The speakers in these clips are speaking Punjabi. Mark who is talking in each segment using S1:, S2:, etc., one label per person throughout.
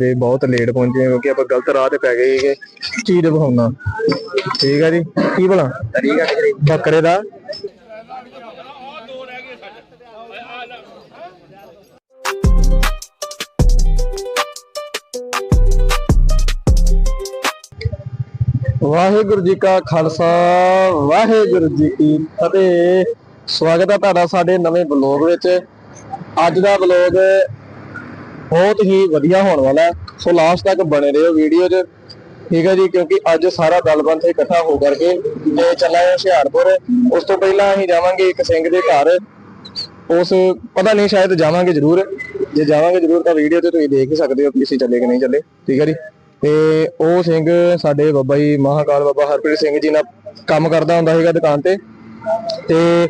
S1: ਤੇ ਬਹੁਤ ਲੇਟ ਪਹੁੰਚੇ ਹਾਂ ਕਿਉਂਕਿ ਆਪਾਂ ਗਲਤ ਰਾਹ ਤੇ ਪੈ ਗਏ ਸੀਗੇ। ਚੀਜ਼ ਵਿਖਾਉਣਾ। ਠੀਕ ਆ ਜੀ? ਕੀ ਭਲਾ? ਬੱਕਰੇ ਦਾ? ਵਾਹਿਗੁਰੂ ਜੀ ਕਾ ਖਾਲਸਾ ਵਾਹਿਗੁਰੂ ਜੀ ਕੀ ਫਤਿਹ। ਸਵਾਗਤ ਹੈ ਤੁਹਾਡਾ ਸਾਡੇ ਨਵੇਂ ਬਲੌਗ ਵਿੱਚ। ਅੱਜ ਦਾ ਬਲੌਗ ਬਹੁਤ ਹੀ ਵਧੀਆ ਹੋਣ ਵਾਲਾ ਸੋ ਲਾਸਟ ਤੱਕ ਬਣੇ ਰਹੋ ਵੀਡੀਓ 'ਚ। ਠੀਕ ਹੈ ਜੀ, ਕਿਉਂਕਿ ਅੱਜ ਸਾਰਾ ਦਲਬੰਦ ਇਕੱਠਾ ਹੋ ਕਰਕੇ ਤੇ ਚੱਲਾ ਹੁਸ਼ਿਆਰਪੁਰ। ਉਸ ਤੋਂ ਪਹਿਲਾਂ ਅਸੀਂ ਜਾਵਾਂਗੇ ਇੱਕ ਸਿੰਘ ਦੇ ਘਰ। ਉਸ ਪਤਾ ਨਹੀਂ, ਸ਼ਾਇਦ ਜਾਵਾਂਗੇ ਜ਼ਰੂਰ। ਜੇ ਜਾਵਾਂਗੇ ਜ਼ਰੂਰ ਤਾਂ ਵੀਡੀਓ ਤੇ ਤੁਸੀਂ ਦੇਖ ਹੀ ਸਕਦੇ ਹੋ ਕਿ ਅਸੀਂ ਚੱਲੇ ਕਿ ਨਹੀਂ ਚੱਲੇ। ਠੀਕ ਹੈ ਜੀ, ਤੇ ਉਹ ਸਿੰਘ ਸਾਡੇ ਬਾਬਾ ਜੀ ਮਹਾਕਾਲ ਬਾਬਾ ਹਰਪ੍ਰੀਤ ਸਿੰਘ ਜੀ ਨਾਲ ਕੰਮ ਕਰਦਾ ਹੁੰਦਾ ਸੀਗਾ ਦੁਕਾਨ ਤੇ। ਤੇ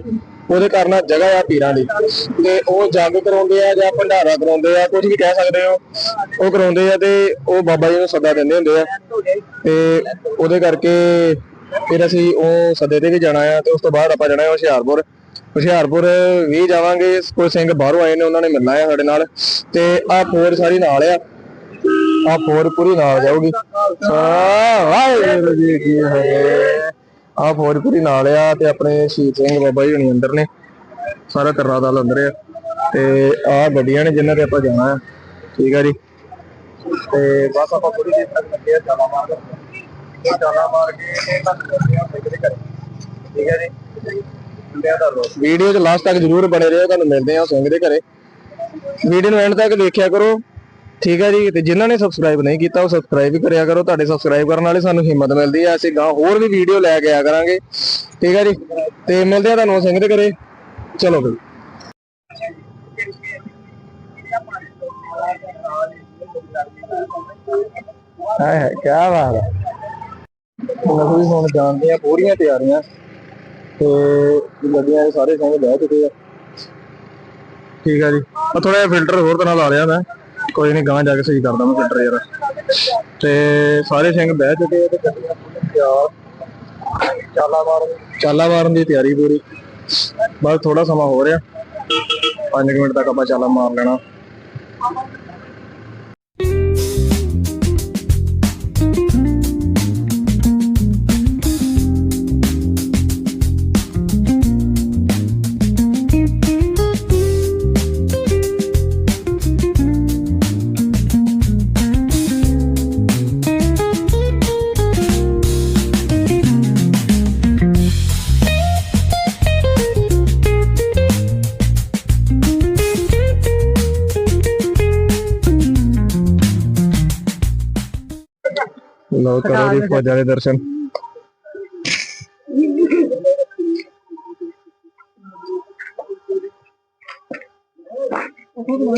S1: ਉਹਦੇ ਘਰ ਜਗ੍ਹਾ ਆ ਪੀਰਾਂ ਦੀ। ਤੇ ਉਹ ਜੰਗ ਕਰਾਉਂਦੇ ਆ ਜਾਂ ਭੰਡਾਰਾ ਕਰਾਉਂਦੇ ਆ, ਕੁਝ ਵੀ ਕਹਿ ਸਕਦੇ ਹੋ, ਉਹ ਕਰਾਉਂਦੇ ਆ ਤੇ ਉਹ ਬਾਬਾ ਜੀ ਨੂੰ ਸੱਦਾ ਦਿੰਦੇ ਹੁੰਦੇ ਆ। ਤੇ ਉਹਦੇ ਕਰਕੇ ਫਿਰ ਅਸੀਂ ਉਹ ਸੱਦੇ ਤੇ ਵੀ ਜਾਣਾ ਆ ਤੇ ਉਸ ਤੋਂ ਬਾਅਦ ਆਪਾਂ ਜਾਣਾ ਹੈ ਹੁਸ਼ਿਆਰਪੁਰ। ਹੁਸ਼ਿਆਰਪੁਰ ਵੀ ਜਾਵਾਂਗੇ, ਕੋਈ ਸਿੰਘ ਬਾਹਰੋਂ ਆਏ ਨੇ, ਉਹਨਾਂ ਨੇ ਮਿਲਣਾ ਹੈ ਸਾਡੇ ਨਾਲ। ਤੇ ਆਹ ਫੋਰ ਸਾਰੀ ਨਾਲ ਆ। ਆ ਫੌਜ ਪੂਰੀ ਨਾਲ ਜਾਊਗੀ। ਵਾਹਿਗੁਰੂ ਜੀ ਕੀ ਹੈ ਆ ਫੌਜ ਨਾਲ ਆ ਤੇ ਆਪਣੇ ਸ਼ਹੀਦ ਸਿੰਘ ਬਾਬਾ ਜੀ ਹੁਣੀ ਅੰਦਰ ਨੇ, ਸਾਰਾ ਕਰਰਾ ਦਲ ਅੰਦਰ ਆ। ਤੇ ਆ ਗੱਡੀਆਂ ਨੇ ਜਿਨ੍ਹਾਂ ਤੇ ਆਪਾਂ ਜਾਣਾ ਆ, ਠੀਕ ਆ ਜੀ। ਤੇ ਬਸ ਆਪਾਂ ਥੋੜੀ ਦੇਰ ਤੱਕ ਲੱਗੇ ਆ ਜਾਣਾ ਮਾਰ ਕੇ। ਇਹ ਮਾਰ ਕੇ ਇਹ ਤੱਕ ਕਰਦੇ ਆ ਠੀਕ ਹੈ ਜੀ। ਵੀਡੀਓ ਚ ਲਾਸਟ ਤੱਕ ਜਰੂਰ ਬਣੇ ਰਹੋ, ਤੁਹਾਨੂੰ ਮਿਲਦੇ ਆ ਸਿੰਘ ਦੇ ਘਰੇ। ਵੀਡੀਓ ਨੂੰ ਐਂਡ ਤੱਕ ਦੇਖਿਆ ਕਰੋ। ਠੀਕ ਹੈ ਜੀ, ਤੇ ਜਿਨ੍ਹਾਂ ਨੇ ਸਬਸਕ੍ਰਾਈਬ ਨਹੀਂ ਕੀਤਾ, ਉਹ ਸਬਸਕ੍ਰਾਈਬ ਵੀ ਕਰਿਆ ਕਰੋ। ਤੁਹਾਡੇ ਸਬਸਕ੍ਰਾਈਬ ਕਰਨ ਵਾਲੇ ਸਾਨੂੰ ਹਿੰਮਤ ਮਿਲਦੀ ਹੈ। ਅਸੀਂ ਗਾਂ ਹੋਰ ਵੀ ਵੀਡੀਓ ਲੈ ਕੇ ਆਇਆ ਕਰਾਂਗੇ। ਠੀਕ ਹੈ ਜੀ, ਤੇ ਮਿਲਦੇ ਆ ਤੁਹਾਨੂੰ ਸਿੰਘ ਦੇ ਘਰੇ। ਚਲੋ ਬਈ। ਹਾਏ ਹਾਏ ਕੀ ਬਾਤ ਹੈ। ਅਸੀਂ ਵੀ ਹੁਣ ਜਾਣਦੇ ਆ ਪੂਰੀਆਂ ਤਿਆਰੀਆਂ। ਤੇ ਗੱਡੀਆਂ ਸਾਰੇ ਸਿੰਘ ਬਹਿ ਚੁੱਕੇ ਆ। ਠੀਕ ਆ ਜੀ। ਆ ਥੋੜਾ ਜਿਹਾ ਫਿਲਟਰ ਹੋਰ ਤਰ੍ਹਾਂ ਲਾ ਲਿਆ ਮੈਂ। ਕੋਈ ਨਹੀਂ ਗਾਂ ਜਾ ਕੇ ਸਹੀ ਕਰਦਾ ਮੈਂ ਫਿਲਟਰ ਯਾਰ। ਤੇ ਸਾਰੇ ਸਿੰਘ ਬਹਿ ਚੁੱਕੇ ਆ ਤੇ ਗੱਡੀਆਂ ਪੂਰੀਆਂ ਤਿਆਰ ਚਾਲਾ ਮਾਰਨ ਚਾਲਾ ਮਾਰਨ ਦੀ ਤਿਆਰੀ ਪੂਰੀ। ਬਸ ਥੋੜਾ ਸਮਾਂ ਹੋ ਰਿਹਾ। 5 ਮਿੰਟ ਤੱਕ ਆਪਾਂ ਚਾਲਾ ਮਾਰ ਲੈਣਾ। ਲਓ ਕਰੋ ਜੀ ਫੌਜਾਂ ਦੇ ਦਰਸ਼ਨ।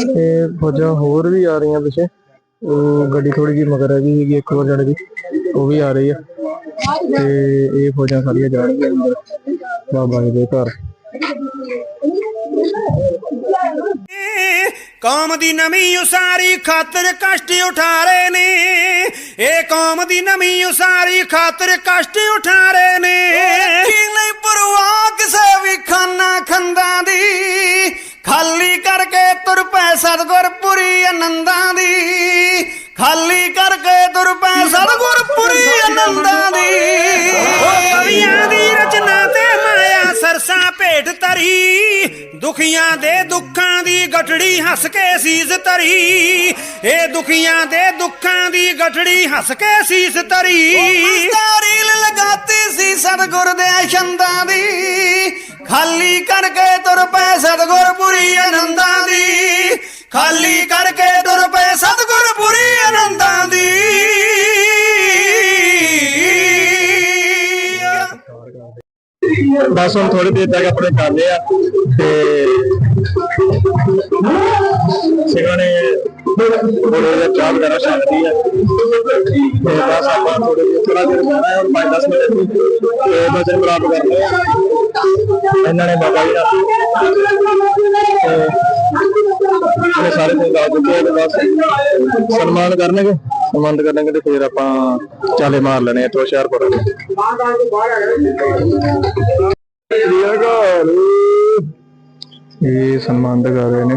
S1: ਤੇ ਫੌਜਾਂ ਹੋਰ ਵੀ ਆ ਰਹੀਆਂ ਪਿੱਛੇ। ਉਹ ਗੱਡੀ ਥੋੜੀ ਜਿਹੀ ਮਗਰ ਹੈਗੀ ਸੀਗੀ ਇੱਕ ਹੋਰ ਜਾਣੇ ਦੀ। ਉਹ ਵੀ ਆ ਰਹੀ ਆ। ਤੇ ਇਹ ਫੌਜਾਂ ਸਾਰੀਆਂ ਜਾਣਗੀਆਂ ਅੰਦਰ ਬਾਬਾ ਜੀ ਦੇ ਘਰ।
S2: ਕੌਮ ਦੀ ਨਵੀਂ ਉਸਾਰੀ ਖਾਤਰ ਕਸ਼ਟ ਉਠਾਰੇ ਨੇ। ਇਹ ਕੌਮ ਦੀ ਨਵੀਂ ਉਸਾਰੀ ਖਾਤਰ ਕਸ਼ਟ ਉਠਾਰੇ ਨੇ। ਕੀ ਨਹੀਂ ਪਰਵਾਹ ਕਿਸੇ ਵੀ ਖਾਨਾ ਖੰਦਾਂ ਦੀ। ਖਾਲੀ ਕਰਕੇ ਤੁਰ ਪੈ ਸਤਗੁਰਪੁਰੀ ਆਨੰਦਾਂ ਦੀ। ਖਾਲੀ ਕਰਕੇ ਤੁਰ ਪੈ ਸਤਗੁਰਪੁਰੀ ਆਨੰਦਾਂ ਦੀ। ਕਵੀਆਂ ਦੀ ਰਚਨਾ ਤੇ ਮਾਇਆ ਭੇਟ ਤਰੀ ਦੁਖੀਆਂ ਦੇ ਦੁੱਖਾਂ ਦੀ ਗਠੜੀ ਹੱਸ ਕੇ ਸੀਸ ਤਰੀ ਇਹ ਦੁਖੀਆਂ ਦੇ ਦੁੱਖਾਂ ਦੀ ਗਠੜੀ ਹੱਸ ਕੇ ਸੀਸ ਤਰੀ ਰੀਲ ਲਗਾਤੀ ਸੀ ਸਤਗੁਰ ਦੇ ਛੰਦਾਂ ਦੀ। ਖਾਲੀ ਕਰਕੇ ਤੁਰ ਪਏ ਪੈ ਸਤਗੁਰਪੁਰੀ ਆਨੰਦਾਂ ਦੀ। ਖਾਲੀ ਕਰਕੇ ਤੁਰ ਪਏ ਪੈ ਸਤਗੁਰਪੁਰੀ ਆਨੰਦਾਂ ਦੀ।
S1: ਬਸ ਹੁਣ ਥੋੜੀ ਦੇਰ ਤੱਕ ਆਪਣੇ ਕਰਨੇ ਆ ਤੇ ਸਿੰਘਾਂ ਨੇ ਥੋੜੇ ਜਿਹਾ ਚਾਹ ਵਗੈਰਾ ਛੱਡਦੀ ਆ। ਤੇ ਬਸ ਆਪਾਂ ਥੋੜੇ ਜਿਹਾ ਥੋੜਾ ਜਿਹਾ ਰਹਿਣਾ ਹੈ ਹੁਣ 5-10 ਮਿੰਟ। ਤੇ ਵਜਨ ਪ੍ਰਾਪਤ ਕਰਨੇ ਆ। ਇਹਨਾਂ ਨੇ ਬਾਬਾ ਜੀ ਦਾ ਸਾਰੇ ਸਿੰਘ ਆ ਚੁੱਕੇ ਤੇ ਬਸ ਸਨਮਾਨ ਕਰਨਗੇ। ਸਨਮਾਨ ਕਰਨਗੇ ਤੇ ਫਿਰ ਆਪਾਂ ਚਾਲੇ ਮਾਰ ਲੈਣੇ ਆ ਤੋਂ ਹੁਸ਼ਿਆਰਪੁਰ ਇਹ ਸਨਮਾਨ ਕਰ ਰਹੇ ਨੇ।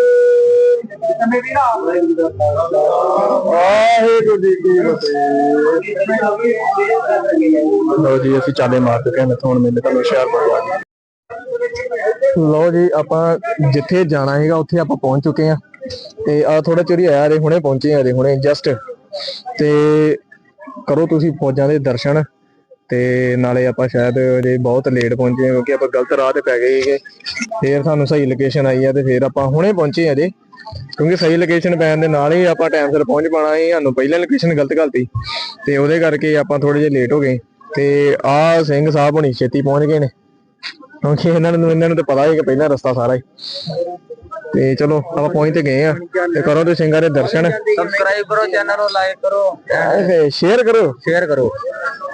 S1: ਵਾਹਿਗੁਰੂ ਜੀ ਕੀ ਫਤਿਹ। ਲੋ ਜੀ ਅਸੀਂ ਚਾਲੇ ਮਾਰ ਚੁੱਕੇ ਹਾਂ ਇੱਥੋਂ ਹੁਣ ਮੇਲੇ ਤੁਹਾਨੂੰ ਹੁਸ਼ਿਆਰਪੁਰ ਜਾ ਕੇ ਲੋ ਜੀ ਆਪਾਂ ਜਿੱਥੇ ਜਾਣਾ ਹੈਗਾ ਉੱਥੇ ਆਪਾਂ ਪਹੁੰਚ ਚੁੱਕੇ ਹਾਂ। ਤੇ ਆ ਥੋੜਾ ਚਿਰ ਹੀ ਆਇਆ ਰੇ ਹੁਣੇ ਪਹੁੰਚੇ ਆ ਰੇ ਹੁਣੇ ਜਸਟ ਤੇ ਕਰੋ ਤੁਸੀਂ ਫੌਜਾਂ ਦੇ ਦਰਸ਼ਨ। ਤੇ ਨਾਲੇ ਆਪਾਂ ਸ਼ਾਇਦ ਜੇ ਬਹੁਤ ਲੇਟ ਪਹੁੰਚੇ ਕਿਉਂਕਿ ਆਪਾਂ ਗਲਤ ਰਾਹ ਤੇ ਪੈ ਗਏ ਸੀਗੇ। ਫੇਰ ਸਾਨੂੰ ਸਹੀ ਲੋਕੇਸ਼ਨ ਆਈ ਆ ਤੇ ਫੇਰ ਆਪਾਂ ਹੁਣੇ ਪਹੁੰਚੇ ਆ ਜੇ ਕਿਉਂਕਿ ਸਹੀ ਲੋਕੇਸ਼ਨ ਪੈਣ ਦੇ ਨਾਲ ਹੀ ਆਪਾਂ ਟਾਈਮ ਸਿਰ ਪਹੁੰਚ ਪਾਣਾ ਸੀ, ਸਾਨੂੰ ਪਹਿਲਾਂ ਲੋਕੇਸ਼ਨ ਗਲਤ ਗਲਤੀ ਤੇ ਉਹਦੇ ਕਰਕੇ ਆਪਾਂ ਥੋੜੇ ਜਿਹਾ ਲੇਟ ਹੋ ਗਏ। ਤੇ ਆ ਸਿੰਘ ਸਾਹਿਬ ਹੁਣੀ ਛੇਤੀ ਪਹੁੰਚ ਗਏ ਨੇ। ਕਿਉਂਕਿ ਇਹਨਾਂ ਨੂੰ ਇਹਨਾਂ ਨੂੰ ਤਾਂ ਪਤਾ ਹੀ ਕਿ ਪਹਿਲਾਂ ਰਸਤਾ ਸਾਰਾ ਹੀ। ਤੇ ਚਲੋ ਆਪਾਂ ਪਹੁੰਚ ਤੇ ਗਏ ਆ। ਤੇ ਕਰੋ ਤੇ ਸਿੰਘਾਂ ਦੇ ਦਰਸ਼ਨ।
S3: ਸਬਸਕ੍ਰਾਈਬ ਕਰੋ ਚੈਨਲ ਨੂੰ ਲਾਈਕ ਕਰੋ।
S1: ਸ਼ੇਅਰ ਕਰੋ।
S3: ਸ਼ੇਅਰ ਕਰੋ।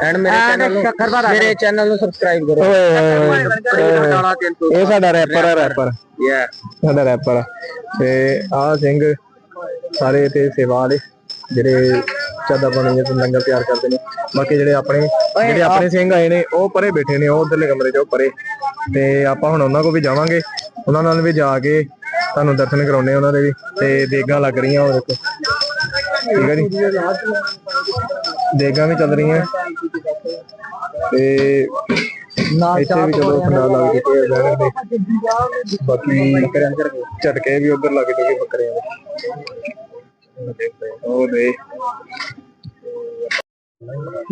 S3: ਐਂਡ ਮੇਰੇ ਚੈਨਲ ਨੂੰ ਮੇਰੇ ਚੈਨਲ ਨੂੰ ਸਬਸਕ੍ਰਾਈਬ
S1: ਕਰੋ। ਇਹ ਸਾਡਾ ਰੈਪਰ ਹੈ ਰੈਪਰ
S3: ਯੈਸ
S1: ਸਾਡਾ ਰੈਪਰ ਤੇ ਆ ਸਿੰਘ ਸਾਰੇ ਇੱਥੇ ਸੇਵਾ ਵਾਲੇ ਜਿਹੜੇ ਚਾਦਾ ਪਾਣੀ ਦੇ ਲੰਗਰ ਤਿਆਰ ਕਰਦੇ ਨੇ। ਬਾਕੀ ਜਿਹੜੇ ਆਪਣੇ ਜਿਹੜੇ ਆਪਣੇ ਸਿੰਘ ਆਏ ਨੇ ਉਹ ਪਰੇ ਬੈਠੇ ਨੇ ਉਹ ਉਧਰਲੇ ਕਮਰੇ 'ਚ ਉਹ ਪਰੇ। ਤੇ ਆਪਾਂ ਹੁਣ ਉਹਨਾਂ ਕੋਲ ਵੀ ਜਾਵਾਂਗੇ। ਉਹਨਾਂ ਨਾਲ ਵੀ ਜਾ ਕੇ ਤੁਹਾਨੂੰ ਦਰਸ਼ਨ ਕਰਾਉਣੇ ਉਹਨਾਂ ਦੇ ਵੀ ਤੇ ਦੇਗਾਂ ਲੱਗ ਰਹੀਆਂ ਉਹ ਦੇਖੋ। ਠੀਕ ਹੈ ਜੀ? ਦੇਗਾਂ ਵੀ ਚੱਲ ਰਹੀਆਂ। ਤੇ ਇੱਥੇ ਵੀ ਚਲੋ ਖੰਡਾ ਲੱਗ ਚੁੱਕੇ ਆ ਬੈਨਰ ਦੇ ਬਾਕੀ ਝਟਕੇ ਵੀ ਉਧਰ ਲੱਗ ਚੁੱਕੇ ਬੱਕਰਿਆਂ ਦੇ ਉਹ ਦੇ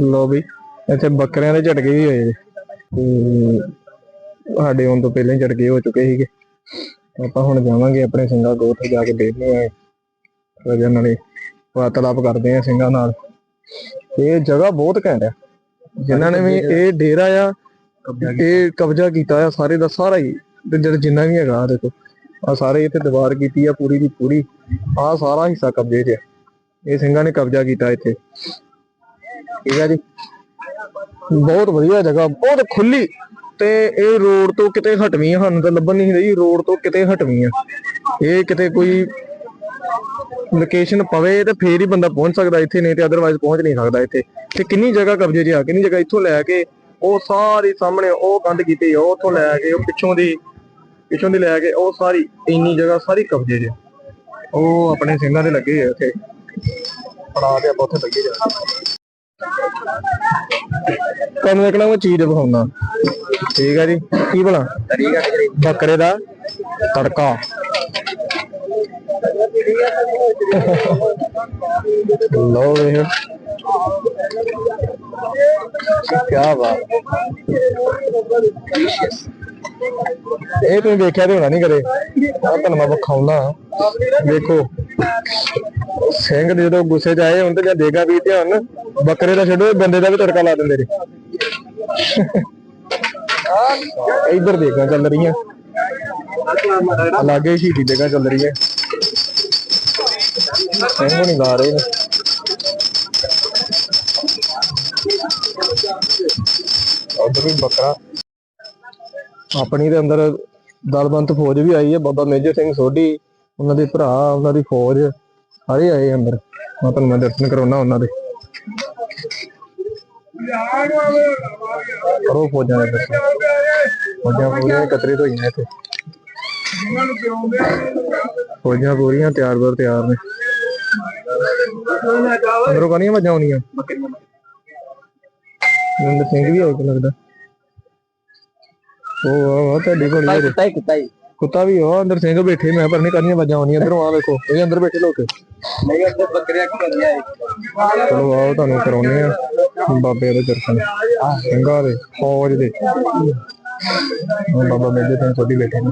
S1: ਲੋ ਵੀ ਇੱਥੇ ਬੱਕਰਿਆਂ ਦੇ ਝਟਕੇ ਵੀ ਹੋਏ ਤੇ ਸਾਡੇ ਆਉਣ ਤੋਂ ਪਹਿਲਾਂ ਹੀ ਝਟਕੇ ਹੋ ਚੁੱਕੇ ਸੀਗੇ। ਆਪਾਂ ਹੁਣ ਜਾਵਾਂਗੇ ਆਪਣੇ ਸਿੰਘਾਂ ਕੋਲ ਉੱਥੇ ਜਾ ਕੇ ਦੇਖਦੇ ਆ ਰਜਨ ਨਾਲੇ ਵਾਰਤਾਲਾਪ ਕਰਦੇ ਆ ਸਿੰਘਾਂ ਨਾਲ। ਇਹ ਜਗ੍ਹਾ ਬਹੁਤ ਘੈਂਟ ਹੈ। ਜਿਨ੍ਹਾਂ ਨੇ ਵੀ ਇਹ ਡੇਰਾ ਆ ਇਹ ਕਬਜ਼ਾ ਕੀਤਾ ਆ ਸਾਰੇ ਦਾ ਸਾਰਾ ਹੀ। ਤੇ ਜਿਹੜਾ ਜਿੰਨਾ ਵੀ ਹੈਗਾ ਦੇਖੋ ਆ ਸਾਰੇ ਇੱਥੇ ਦੀਵਾਰ ਕੀਤੀ ਆ ਪੂਰੀ ਦੀ ਪੂਰੀ। ਆ ਸਾਰਾ ਹਿੱਸਾ ਕਬਜ਼ੇ 'ਚ ਆ। ਇਹ ਸਿੰਘਾਂ ਨੇ ਕਬਜ਼ਾ ਕੀਤਾ ਇੱਥੇ। ਠੀਕ ਹੈ ਜੀ। ਬਹੁਤ ਵਧੀਆ ਜਗ੍ਹਾ ਬਹੁਤ ਖੁੱਲੀ ਤੇ ਇਹ ਰੋਡ ਤੋਂ ਕਿਤੇ ਹਟਵੀਂ ਆ ਸਾਨੂੰ ਤਾਂ ਲੱਭਣ ਨਹੀਂ ਰਹੀ, ਰੋਡ ਤੋਂ ਕਿਤੇ ਹਟਵੀਂ ਆ ਇਹ ਕਿਤੇ ਕੋਈ ਲੋਕੇਸ਼ਨ ਪਵੇ ਤੇ ਫੇਰ ਹੀ ਬੰਦਾ ਪਹੁੰਚ ਸਕਦਾ ਇੱਥੇ, ਨਹੀਂ ਤੇ ਅਦਰਵਾਈਜ਼ ਪਹੁੰਚ ਨਹੀਂ ਸਕਦਾ ਇੱਥੇ। ਤੇ ਕਿੰਨੀ ਜਗ੍ਹਾ ਕਬਜ਼ੇ 'ਚ ਆ, ਕਿੰਨੀ ਜਗ੍ਹਾ ਇੱਥੋਂ ਲੈ ਕੇ ਉਹ ਸਾਰੀ ਸਾਹਮਣੇ ਉਹ ਕੰਧ ਕੀਤੀ, ਉਹ ਉੱਥੋਂ ਲੈ ਕੇ, ਉਹ ਪਿੱਛੋਂ ਦੀ ਪਿੱਛੋਂ ਦੀ ਲੈ ਕੇ, ਉਹ ਸਾਰੀ, ਇੰਨੀ ਜਗ੍ਹਾ ਸਾਰੀ ਕਬਜ਼ੇ 'ਚ ਉਹ ਆਪਣੇ ਸਿੰਘਾਂ ਦੇ ਲੱਗੇ ਆ ਇੱਥੇ ਪੜਾ ਤੇ ਆਪਾਂ ਉੱਥੇ ਲੱਗੇ ਜਾ। ਤੁਹਾਨੂੰ ਇੱਕ ਨਾ ਚੀਜ਼ ਦਿਖਾਉਣਾ। ਠੀਕ ਹੈ ਜੀ। ਕੀ ਭਲਾ ਬੱਕਰੇ ਦਾ ਤੜਕਾ। ਲੋ ਵੇਖ ਕੀ ਬਾਤ। ਇਹ ਤੁਸੀਂ ਦੇਖਿਆ ਤੇ ਹੋਣਾ ਨਹੀਂ ਕਰੇ ਆ ਤੁਹਾਨੂੰ ਮੈਂ ਵਿਖਾਉਣਾ ਦੇਖੋ ਸਿੰਘ ਦੇ ਜਦੋਂ ਗੁੱਸੇ 'ਚ ਆਏ ਹੁਣ ਤੇ ਜਾਂ ਦੇਗਾ ਵੀ ਧਿਆਨ, ਬੱਕਰੇ ਦਾ ਛੱਡੋ, ਬੰਦੇ ਦਾ ਵੀ ਤੜਕਾ ਲਾ ਦਿੰਦੇ ਨੇ। ਇੱਧਰ ਦੇਖਾਂ ਚੱਲ ਰਹੀਆਂ। ਲਾਗੇ ਸ਼ਹੀਦੀ ਦੇਗਾ ਚੱਲ ਰਹੀ ਹੈ। ਸਿੰਘ ਨਹੀਂ ਲਾ ਰਹੇ ਨੇ। ਉਧਰ ਵੀ ਬੱਕਰਾ। ਆਪਣੀ ਦੇ ਅੰਦਰ ਦਲਬੰਤ ਫੌਜ ਵੀ ਆਈ ਹੈ ਬਾਬਾ ਮੇਜਰ ਸਿੰਘ ਸੋਢੀ ਉਹਨਾਂ ਦੇ ਭਰਾ ਉਹਨਾਂ ਦੀ ਫੌਜ ਸਾਰੇ ਆਏ ਅੰਦਰ। ਮੈਂ ਤੁਹਾਨੂੰ ਮੈਂ ਦਰਸ਼ਨ ਕਰਾਉਣਾ ਉਹਨਾਂ ਦੇ। ਕਰੋ ਫੌਜਾਂ ਦੇ ਦਰਸ਼ਨ। ਫੌਜਾਂ ਪੂਰੀਆਂ ਇਕੱਤਰਿਤ ਹੋਈਆਂ ਇੱਥੇ। ਫੌਜਾਂ ਪੂਰੀਆਂ ਤਿਆਰ ਬਰ ਤਿਆਰ ਨੇ। ਅੰਦਰੋਂ ਕਾਨੀਆਂ ਵੱਜਾਂ ਆਉਣੀਆਂ? ਨੰਦ ਸਿੰਘ ਵੀ ਆਇਆ ਲੱਗਦਾ। ਉਹ ਵਾ ਵਾ ਤੁਹਾਡੇ ਕੋਲ
S3: ਭਾਈ ਕੁੱਤਾ ਕੁੱਤਾ ਹੀ।
S1: ਕੁੱਤਾ ਵੀ ਉਹ ਅੰਦਰ ਸਿੰਘ ਬੈਠੇ ਮੈਂ ਪਰ ਨਹੀਂ ਕਰਨੀ ਆਵਾਜ਼ਾਂ ਆਉਣੀ ਆ ਵੇਖੋ ਇਹ ਅੰਦਰ ਬੈਠੇ ਲੋਕ।
S3: ਨਹੀਂ ਅੰਦਰ ਬੱਕਰੀਆਂ ਕਰਦੀਆਂ ਏ
S1: ਚਲੋ ਆਓ ਤੁਹਾਨੂੰ ਕਰਾਉਨੇ ਆ ਬਾਬੇ ਦੇ ਦਰਸ਼ਨ। ਸਿੰਘਾਂ ਦੇ ਫੌਜ ਦੇ। ਬਾਬਾ ਮੇਰੇ ਤੇ ਤੁਹਾਡੀ ਬੈਠੇ ਨੇ।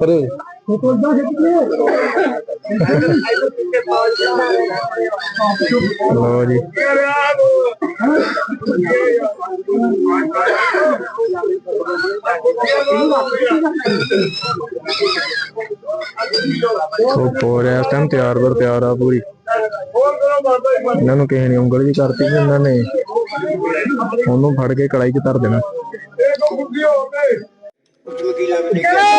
S1: ਪਰ ਲੋ ਜੀ ਸੋ ਹੋ ਇਸ ਟਾਈਮ ਤਿਆਰ ਬਰ ਤਿਆਰ ਆ ਪੂਰੀ। ਇਹਨਾਂ ਨੂੰ ਕਿਸੇ ਨੇ ਉਂਗਲ ਵੀ ਕਰਤੀ ਤੇ ਇਹਨਾਂ ਨੇ। ਉਹਨੂੰ ਫੜ ਕੇ ਕੜਾਈ 'ਚ ਧਰ ਦੇਣਾ।
S2: ਬੇੜਾ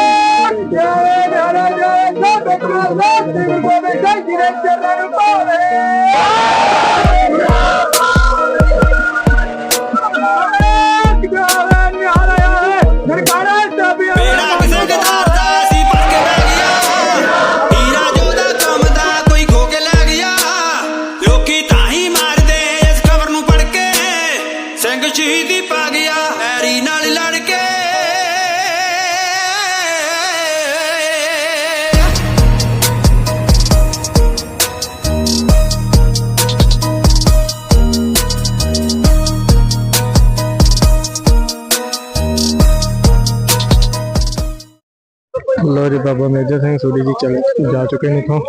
S2: ਲੋ
S1: ਜੀ ਬਾਬਾ ਮੇਜਰ ਸਿੰਘ ਸੂਰੀ ਜੀ ਚਲੇ ਜਾ ਚੁੱਕੇ ਨੇ ਇਥੋਂ।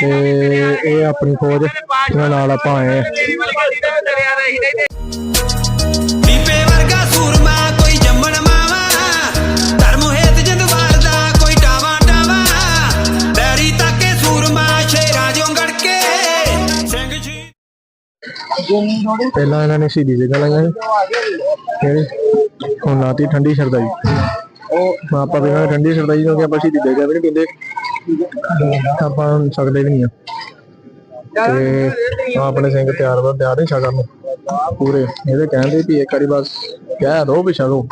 S1: ਤੇ ਇਹ ਆਪਣੀ ਫੌਜ ਇਹਨਾਂ ਨਾਲ ਆਪਾਂ ਆਏ ਆ।
S2: ਦੀਪੇ ਵਰਗਾ ਸੂਰਮਾ ਕੋਈ ਜੰਮਣ ਮਾਵਾ ਧਰਮ ਹੇਤ ਜਿੰਦ ਵਾਰਦਾ ਕੋਈ ਟਾਵਾ ਟਾਵਾ। ਬੈਰੀ ਤਾਕੇ ਸੂਰਮਾ ਸ਼ੇਰਾਂ ਜੋ ਗੜ ਕੇ ਸਿੰਘ ਜੀ।
S1: ਪਹਿਲਾਂ ਇਹਨਾਂ ਨੇ ਸ਼ਹੀਦੀ ਜਗ੍ਹਾ ਲਾਈਆਂ ਫਿਰ ਹੁਣ ਲਾਤੀ ਠੰਡੀ ਸਰਦਾਈ ਉਹ ਆਪਾਂ ਵੀ ਠੰਡੀ ਸਰਦਾਈ ਕਿਉਂਕਿ ਆਪਾਂ ਸ਼ਹੀਦੀ ਜਗ੍ਹਾ ਵੀ ਨਹੀਂ ਪੀਂਦੇ ਆਪਾਂ ਸਕਦੇ ਵੀ ਨਹੀਂ ਆ। ਤੇ ਆਪਣੇ ਸਿੰਘ ਤਿਆਰ ਵਾ ਤਿਆਰ ਨਹੀਂ ਸ਼ਗਨ ਨੂੰ। ਪੂਰੇ। ਇਹਦੇ ਕਹਿੰਦੇ ਵੀ ਇੱਕ ਵਾਰੀ ਬਸ ਕਹਿ ਦੋ ਪਿਛਾ ਦੋ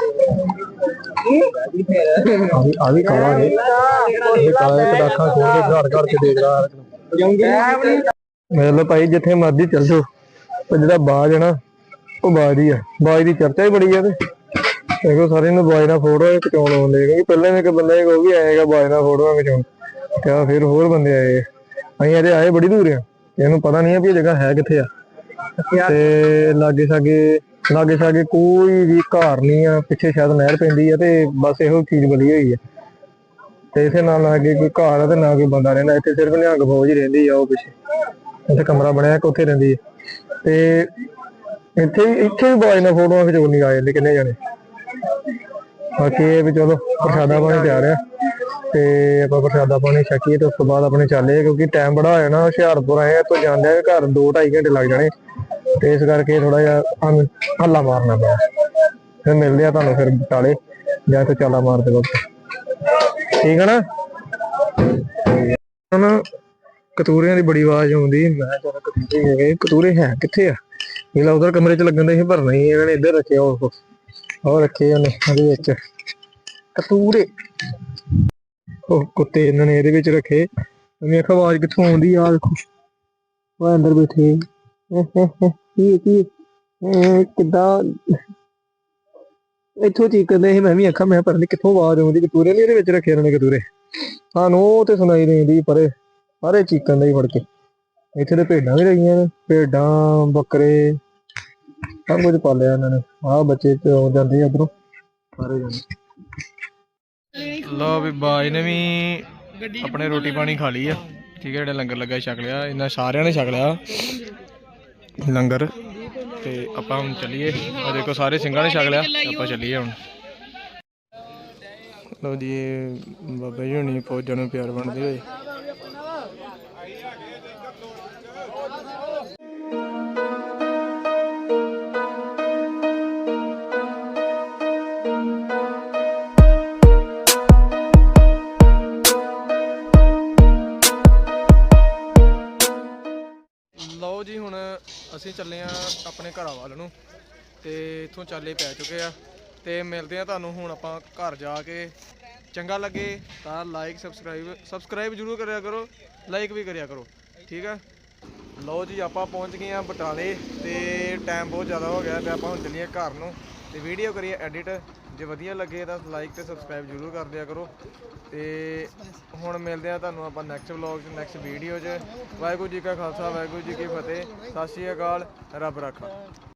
S1: ਆ ਵੀ ਖਾਵਾਂਗੇ। ਇਹ ਕਾਲਾ ਇੱਕ ਦਾਖਾਂ ਖੋਲ ਕੇ ਘਰ ਘਰ ਕੇ ਦੇਖ ਰਹਾ ਮੇਰੇ ਲੋ ਭਾਈ ਜਿੱਥੇ ਮਰਜ਼ੀ ਚੱਲ ਜਾਓ। ਪਰ ਜਿਹੜਾ ਬਾਜ ਹੈ ਨਾ ਉਹ ਬਾਜ ਹੀ ਆ। ਬਾਜ ਦੀ ਚਰਚਾ ਹੀ ਬੜੀ ਆ ਤੇ ਦੇਖੋ ਸਾਰੇ ਨੂੰ ਬਾਜ ਨਾਲ ਫੋਟੋ ਖਿਚਾਉਣ ਆਉਂਦੇ ਕਿਉਂਕਿ ਪਹਿਲਾਂ ਵੀ ਇੱਕ ਬੰਦਾ ਇੱਕ ਉਹ ਵੀ ਆਏਗਾ ਬਾਜ ਨਾਲ ਫੋਟੋਆਂ ਖਿਚਾਉਣ। ਤੇ ਆਹ ਫਿਰ ਹੋਰ ਬੰਦੇ ਆਏ। ਆ। ਅਸੀਂ ਅਜੇ ਆਏ ਬੜੀ ਦੂਰ ਆ। ਇਹਨੂੰ ਪਤਾ ਨਹੀਂ ਆ ਵੀ ਇਹ ਜਗ੍ਹਾ ਹੈ ਕਿੱਥੇ ਆ। ਤੇ ਲਾਗੇ ਸਾਗੇ ਲਾਗੇ ਸਾਗੇ ਕੋਈ ਵੀ ਘਰ ਨਹੀਂ ਆ ਪਿੱਛੇ ਸ਼ਾਇਦ ਨਹਿਰ ਪੈਂਦੀ ਆ ਤੇ ਬਸ ਇਹੋ ਚੀਜ਼ ਬਣੀ ਹੋਈ ਆ। ਤੇ ਇਥੇ ਨਾਲ ਲਾਗੇ ਕੋਈ ਘਰ ਆ ਤੇ ਨਾ ਕੋਈ ਬੰਦਾ ਰਹਿੰਦਾ ਇੱਥੇ ਸਿਰਫ ਨਿਹੰਗ ਫੌਜ ਹੀ ਰਹਿੰਦੀ ਆ ਉਹ ਪਿੱਛੇ। ਇੱਥੇ ਕਮਰਾ ਬਣਿਆ ਇੱਕ ਉੱਥੇ ਰਹਿੰਦੀ ਹੈ ਤੇ ਇੱਥੇ ਇੱਥੇ ਵੀ ਬਾਜ ਨਾਲ ਫੋਟੋਆਂ ਖਿਚਾਉਣੀ ਆਏ ਨੇ ਕਿੰਨੇ ਜਣੇ। ਬਾਕੀ ਇਹ ਵੀ ਚਲੋ, ਪ੍ਰਸ਼ਾਦਾ ਪਾਣੀ ਤਿਆਰ ਆ। ਤੇ ਆਪਾਂ ਪ੍ਰਸ਼ਾਦਾ ਪਾਣੀ ਛਕੀਏ ਤੇ ਉਸ ਤੋਂ ਬਾਅਦ ਆਪਣੇ ਚੱਲੇ ਕਿਉਂਕਿ ਟਾਈਮ ਬੜਾ ਹੋਇਆ ਨਾ, ਹੁਸ਼ਿਆਰਪੁਰ ਆਏ ਤੋਂ ਜਾਂਦੇ ਆ ਘਰ 2 2.5 ਘੰਟੇ ਲੱਗ ਜਾਣੇ। ਤੇ ਇਸ ਕਰਕੇ ਥੋੜਾ ਜਿਹਾ ਸਾਨੂੰ ਹੱਲਾ ਮਾਰਨਾ ਪਿਆ। ਫਿਰ ਮਿਲਦੇ ਆ ਤੁਹਾਨੂੰ ਫਿਰ ਬਟਾਲੇ ਜਾਂ ਤੇ ਚਾਲਾ ਮਾਰਦੇ ਵਕਤ। ਠੀਕ ਹੈ ਨਾ? ਹੁਣ ਕਤੂਰਿਆਂ ਦੀ ਬੜੀ ਆਵਾਜ਼ ਆਉਂਦੀ, ਮੈਂ ਕਿਹਾ ਕਤੂਰੇ ਹੈਗੇ। ਕਤੂਰੇ ਹੈ ਕਿੱਥੇ ਆ? ਇਹ ਲਾ ਉਧਰ ਕਮਰੇ 'ਚ ਲੱਗਣ ਦੇ ਸੀ, ਪਰ ਨਹੀਂ, ਇਹਨਾਂ ਨੇ ਇੱਧਰ ਰੱਖਿਆ ਉਹ ਉਹ ਰੱਖੇ ਉਹਨੇ ਉਹਦੇ ਵਿੱਚ। ਕਤੂਰੇ। ਉਹ ਕੁੱਤੇ ਇਹਨਾਂ ਨੇ ਇਹਦੇ ਵਿੱਚ ਰੱਖੇ। ਮੈਂ ਕਿਹਾ ਆਵਾਜ਼ ਕਿੱਥੋਂ ਆਉਂਦੀ ਆ ਦੇਖੋ। ਉਹ ਅੰਦਰ ਬੈਠੇ। ਕੀ ਕੀ? ਇਹ ਇੱਥੋਂ ਚੀਕਦੇ ਸੀ, ਮੈਂ ਵੀ ਅੱਖਾਂ ਮੈਂ ਪਤਾ ਨੀ ਕਿੱਥੋਂ ਆਵਾਜ਼ ਆਉਂਦੀ, ਕਤੂਰੇ ਨੇ ਇਹਦੇ ਵਿੱਚ ਰੱਖੇ ਇਹਨਾਂ ਨੇ ਕਤੂਰੇ। ਸਾਨੂੰ ਉਹ ਤੇ ਸੁਣਾਈ ਦਿੰਦੀ, ਪਰੇ ਸਾਰੇ ਚੀਕਣ ਦੇ ਹੀ ਫੜ ਕੇ। ਇੱਥੇ ਤੇ ਭੇਡਾਂ ਵੀ ਰਹੀਆਂ ਨੇ, ਭੇਡਾਂ, ਬੱਕਰੇ। ਸਭ ਕੁਝ ਪਾਲਿਆ ਇਹਨਾਂ ਨੇ। ਆਹ ਬੱਚੇ ਤੇ ਆਉਂ ਜਾਂਦੇ ਆ ਉਧਰੋਂ ਸਾਰੇ ਜਾਂਦੇ ਲੋ ਵੀ ਬਾਈ ਨੇ ਵੀ ਆਪਣੇ ਰੋਟੀ ਪਾਣੀ ਖਾ ਲਈ ਆ। ਠੀਕ ਹੈ, ਜਿਹੜਾ ਲੰਗਰ ਲੱਗਾ ਛਕ ਲਿਆ। ਇਹਨਾਂ ਸਾਰਿਆਂ ਨੇ ਛਕ ਲਿਆ ਲੰਗਰ। ਤੇ ਆਪਾਂ ਹੁਣ ਚੱਲੀਏ। ਆ ਦੇਖੋ, ਸਾਰੇ ਸਿੰਘਾਂ ਨੇ ਛਕ ਲਿਆ। ਤੇ ਆਪਾਂ ਚੱਲੀਏ ਹੁਣ। ਲੋ ਜੀ, ਇਹ ਬਾਬਾ ਜੀ ਹੁਣੀ ਫੌਜਾਂ ਨੂੰ ਪਿਆਰ ਵੰਡਦੇ ਹੋਏ। ਚੱਲੇ ਆ ਆਪਣੇ ਘਰਾਂ ਵੱਲ ਨੂੰ ਤੇ ਇੱਥੋਂ ਚਾਲੇ ਪੈ ਚੁੱਕੇ ਆ। ਤੇ ਮਿਲਦੇ ਆ ਤੁਹਾਨੂੰ ਹੁਣ ਆਪਾਂ ਘਰ ਜਾ ਕੇ। ਚੰਗਾ ਲੱਗੇ ਤਾਂ ਲਾਈਕ ਸਬਸਕ੍ਰਾਈਬ ਸਬਸਕ੍ਰਾਈਬ ਜਰੂਰ ਕਰਿਆ ਕਰੋ ਲਾਈਕ ਵੀ ਕਰਿਆ ਕਰੋ, ਠੀਕ ਆ? ਲਓ ਜੀ, ਆਪਾਂ ਪਹੁੰਚ ਗਏ ਆ ਬਟਾਲੇ ਤੇ ਟਾਈਮ ਬਹੁਤ ਜ਼ਿਆਦਾ ਹੋ ਗਿਆ ਤੇ ਆਪਾਂ ਹੁਣ ਚੱਲੀਏ ਘਰ ਨੂੰ ਤੇ ਵੀਡੀਓ ਕਰੀਏ ਐਡਿਟ ਜੇ ਵਧੀਆ ਲੱਗੇ ਤਾਂ ਲਾਈਕ ਤੇ ਸਬਸਕ੍ਰਾਈਬ ਜਰੂਰ ਕਰ ਦਿਆ ਕਰੋ। ਤੇ ਹੁਣ ਮਿਲਦੇ ਆ ਤੁਹਾਨੂੰ ਆਪਾਂ ਨੈਕਸਟ ਵਲੌਗ 'ਚ ਨੈਕਸਟ ਵੀਡੀਓ 'ਚ। ਵਾਹਿਗੁਰੂ ਜੀ ਕਾ ਖਾਲਸਾ, ਵਾਹਿਗੁਰੂ ਜੀ ਕੀ ਫਤਿਹ। ਸਤਿ ਸ਼੍ਰੀ ਅਕਾਲ, ਰੱਬ ਰਾਖਾ।